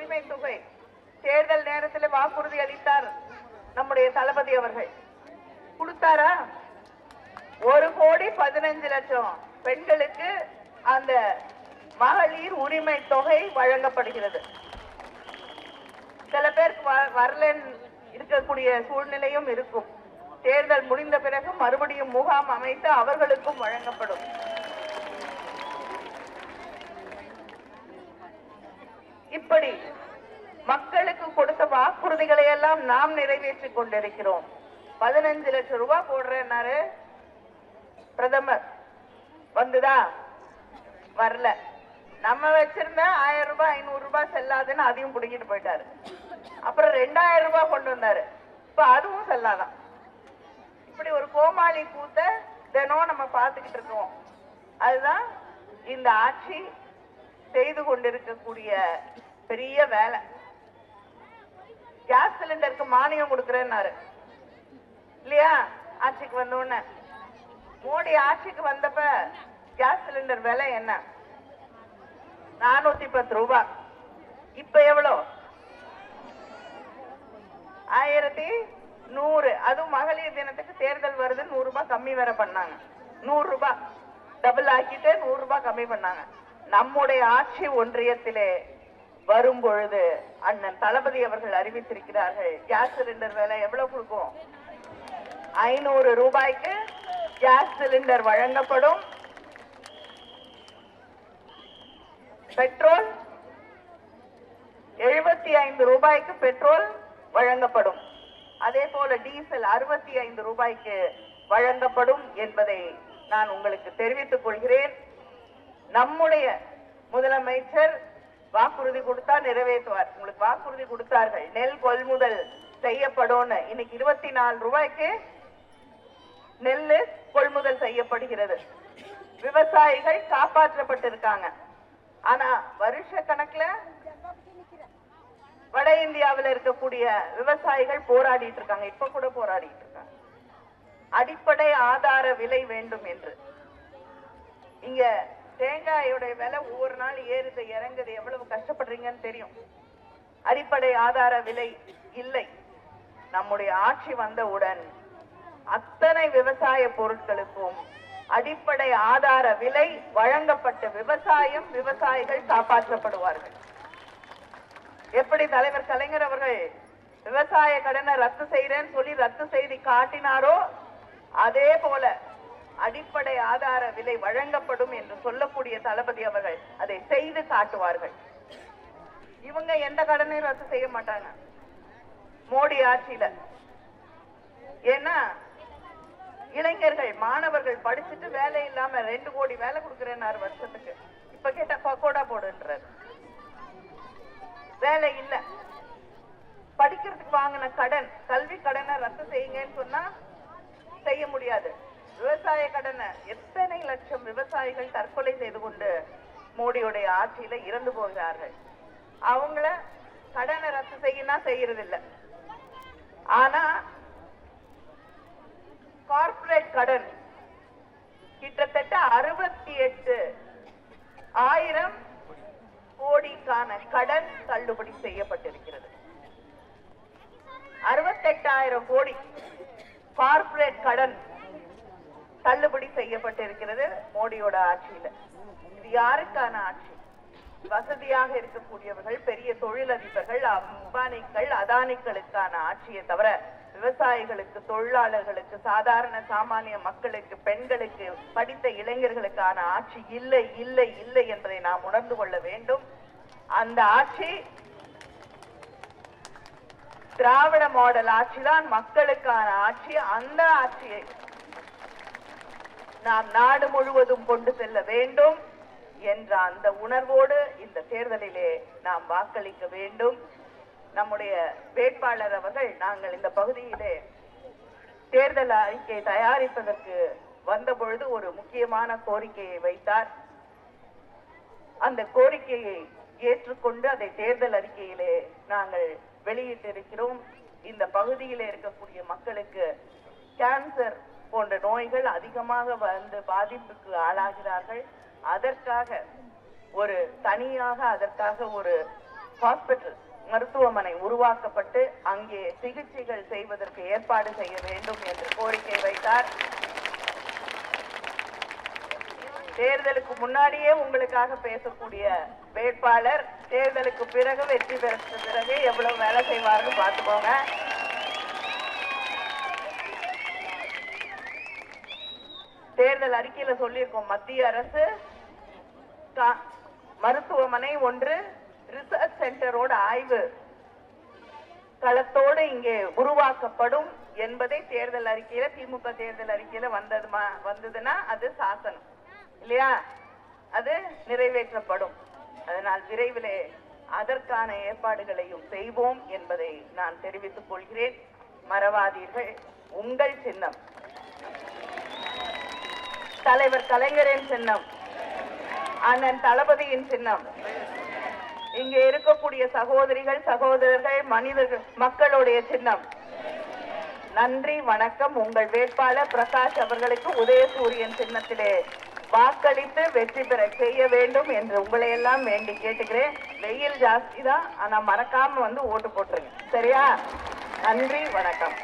உரிமை தொகை. தேர்தல் நேரத்தில் வாக்குறுதி அளித்தார் நம்முடைய தளபதி அவர்கள். கொடுத்தாரா? ஒரு கோடி பதினைஞ்சு லட்சம். பெண்களுக்கு அந்த மகளிர் உரிமை தொகை வழங்கப்படுகிறது. சில பேருக்கு வ- வரலன்னு இருக்கக்கூடிய சூழ்நிலையும் இருக்கும். தேர்தல் முடிந்த பிறகு மறுபடியும் முகாம் அமைத்து அவர்களுக்கும் வழங்கப்படும். இப்படி மக்களுக்கு கொடுத்த வாக்குறுதிகளை எல்லாம் நாம் நிறைவேற்றிக் கொண்டிருக்கிறோம். பதினஞ்சு லட்சம் ரூபாய் போடுறேன்னாரு பிரதமர். வந்துதா? வரல. நம்ம வச்சிருந்த ஆயிரம் ரூபாய் ஐநூறு ரூபாய் செல்லாதுன்னு அதையும் பிடிக்கிட்டு போயிட்டாரு. அப்புறம் ரெண்டாயிரம் ரூபாய் கொண்டு வந்தாரு. இப்ப அதுவும் செல்லாதான். இப்படி ஒரு கோமாளி கூத்த தினம் நம்ம பார்த்துக்கிட்டு இருக்கோம். அதுதான் இந்த ஆட்சி செய்து கொண்டிருக்கக்கூடிய பெரிய வேலை. கேஸ் சிலிண்டருக்கு மானியம் கொடுக்குறேன்னாரு. இல்லையா? ஆட்சிக்கு வந்த உடனே மோடி ஆட்சிக்கு வந்தப்ப கேஸ் சிலிண்டர் விலை என்ன? நானூத்தி பத்து ரூபாய் இப்ப எவ்வளோ? ஆயிரத்தி நூறு. அதுவும் மகளிர் தினத்துக்கு தேர்தல் வருது நூறு ரூபாய் கம்மி வேற பண்ணாங்க. நூறு ரூபாய் டபுள் ஆக்கிட்டு நூறு ரூபாய் கம்மி பண்ணாங்க. நம்முடைய ஆட்சி ஒன்றியத்திலே வரும் பொழுது அண்ணன் தளபதி அவர்கள் அறிவித்திருக்கிறார்கள் கேஸ் சிலிண்டர் விலை எவ்வளவு கொடுக்கும்? ஐநூறு ரூபாய்க்கு கேஸ் சிலிண்டர் வழங்கப்படும். பெட்ரோல் எழுபத்தி ஐந்து ரூபாய்க்கு பெட்ரோல் வழங்கப்படும். அதே போல டீசல் அறுபத்தி ஐந்து ரூபாய்க்கு வழங்கப்படும் என்பதை நான் உங்களுக்கு தெரிவித்துக் கொள்கிறேன். நம்முடைய முதலமைச்சர் வாக்குறுதி கொடுத்தா நிறைவேற்றுவார். உங்களுக்கு வாக்குறுதி கொடுத்தார்கள். நெல் கொள்முதல் செய்யப்படும் இன்னைக்கு இருபத்தி நாலு ரூபாய்க்கு நெல் கொள்முதல் செய்யப்படுகிறது. விவசாயிகள் காப்பாற்றப்பட்டிருக்காங்க. ஆனா வருஷ கணக்குல வட இந்தியாவில் இருக்கக்கூடிய விவசாயிகள் போராடிட்டு இருக்காங்க இப்ப கூட போராடிட்டு இருக்காங்க அடிப்படை ஆதார விலை வேண்டும் என்று. இங்க தேங்காயோட விலை ஒவ்வொரு நாள் ஏறுது இறங்குது. எவ்வளவு கஷ்டப்படுறீங்கன்னு தெரியும். அடிப்படை ஆதார விலை இல்லை. நம்முடைய ஆட்சி வந்தவுடன் அத்தனை விவசாய பொருட்களுக்கும் அடிப்படை ஆதார விலை வழங்கப்பட்ட விவசாயம் விவசாயிகள் காப்பாற்றப்படுவார்கள். எப்படி தலைவர் கலைஞர் அவர்கள் விவசாய கடனை ரத்து செய்யறேன்னு சொல்லி ரத்து செய்து காட்டினாரோ அதே போல அடிப்படை ஆதார விலை வழங்கப்படும் என்று சொல்லக்கூடிய தளபதி அவர்கள் அதை செய்து காட்டுவார்கள். இவங்க எந்த கடனையும் ரத்து செய்ய மாட்டாங்க? மோடி ஆட்சியில. ஏன்னா இளைஞர்கள் மாணவர்கள் படிச்சுட்டு வேலை இல்லாம ரெண்டு கோடி வேலை கொடுக்கறேன்னாரு வருஷத்துக்கு. இப்ப கேட்டா பக்கோடா போடுன்றாரு. வேலை இல்ல. படிக்கிறதுக்கு வாங்கின கடன் கல்வி கடனை ரத்து செய்யுங்கன்னு சொன்னா செய்ய முடியாது. விவசாய கடனை எத்தனை லட்சம் விவசாயிகள் தற்கொலை செய்து கொண்டு மோடியுடைய ஆட்சியில இறந்து போகிறார்கள்? அவங்கள கடனை ரத்து செய்யினா செய்யறது ஆனா கார்பரேட் கடன் கிட்டத்தட்ட அறுபத்தி எட்டு ஆயிரம் கோடிக்கான கடன் தள்ளுபடி செய்யப்பட்டிருக்கிறது. அறுபத்தெட்டாயிரம் கோடி கார்பரேட் கடன் தள்ளுபடி செய்யப்பட்டிருக்கிறது மோடியோட ஆட்சியில. இது யாருக்கான ஆட்சி? வசதியாக இருக்கக்கூடியவர்கள் பெரிய தொழிலதிபர்கள் அம்பானிகள் அதானிகளுக்கான ஆட்சியை தவிர விவசாயிகளுக்கு தொழிலாளர்களுக்கு சாதாரண சாமானிய மக்களுக்கு பெண்களுக்கு படித்த இளைஞர்களுக்கான ஆட்சி இல்லை இல்லை இல்லை என்பதை நாம் உணர்ந்து கொள்ள வேண்டும். அந்த ஆட்சி திராவிட மாடல் ஆட்சிதான் மக்களுக்கான ஆட்சி. அந்த ஆட்சியை நாம் நாடு முழுவதும் கொண்டு செல்ல வேண்டும் என்ற அந்த உணர்வோடு இந்த தேர்தலிலே நாம் வாக்களிக்க வேண்டும். நம்முடைய வேட்பாளர் அவர்கள் நாங்கள் இந்த பகுதியிலே தேர்தல் அறிக்கை தயாரிப்பதற்கு வந்த பொழுது ஒரு முக்கியமான கோரிக்கையை வைத்தார். அந்த கோரிக்கையை ஏற்றுக்கொண்டு அதை தேர்தல் அறிக்கையிலே நாங்கள் வெளியிட்டிருக்கிறோம். இந்த பகுதியிலே இருக்கக்கூடிய மக்களுக்கு கேன்சர் போன்ற நோய்கள் அதிகமாக வந்து பாதிப்புக்கு ஆளாகிறார்கள். அதற்காக ஒரு தனியாக அதற்காக ஒரு ஹாஸ்பிட்டல் மருத்துவமனை உருவாக்கப்பட்டு அங்கே சிகிச்சைகள் செய்வதற்கு ஏற்பாடு செய்ய வேண்டும் என்று கோரிக்கை வைத்தார். தேர்தலுக்கு முன்னாடியே உங்களுக்காக பேசக்கூடிய வேட்பாளர் தேர்தலுக்கு பிறகு வெற்றி பெற்ற பிறகு எவ்வளவு வேலை செய்வார்னு பார்த்துக்கோங்க. தேர்தல் அறிக்கையில சொல்லியிருக்கோம். மத்திய அரசு மருத்துவமனை ஒன்று ரிசர்ச் சென்டரோட ஆய்வு களத்தோடு இங்கே உருவாக்கப்படும் என்பதை தேர்தல் அறிக்கையில திமுக தேர்தல் அறிக்கையில வந்ததுமா வந்ததுன்னா அது சாசனம். இல்லையா? அது நிறைவேற்றப்படும். அதனால் விரைவிலே அதற்கான ஏற்பாடுகளையும் செய்வோம் என்பதை நான் தெரிவித்துக் கொள்கிறேன். மறவாதீர்கள். உங்கள் சின்னம். தலைவர் கலைஞரின் சின்னம் அண்ணன் தளபதியின் சின்னம். இங்கே இருக்கக்கூடிய சகோதரிகள் சகோதரர்கள் மனிதர்கள் மக்களுடைய சின்னம். நன்றி வணக்கம். உங்கள் வேட்பாளர் பிரகாஷ் அவர்களுக்கு உதயசூரியன் சின்னத்திலே வாக்களித்து வெற்றி பெற செய்ய வேண்டும் என்று உங்களை எல்லாம் வேண்டி கேட்டுக்கிறேன். வெயில் ஜாஸ்தி தான் ஆனா மறக்காம வந்து ஓட்டு போட்டுருங்க. சரியா? நன்றி வணக்கம்.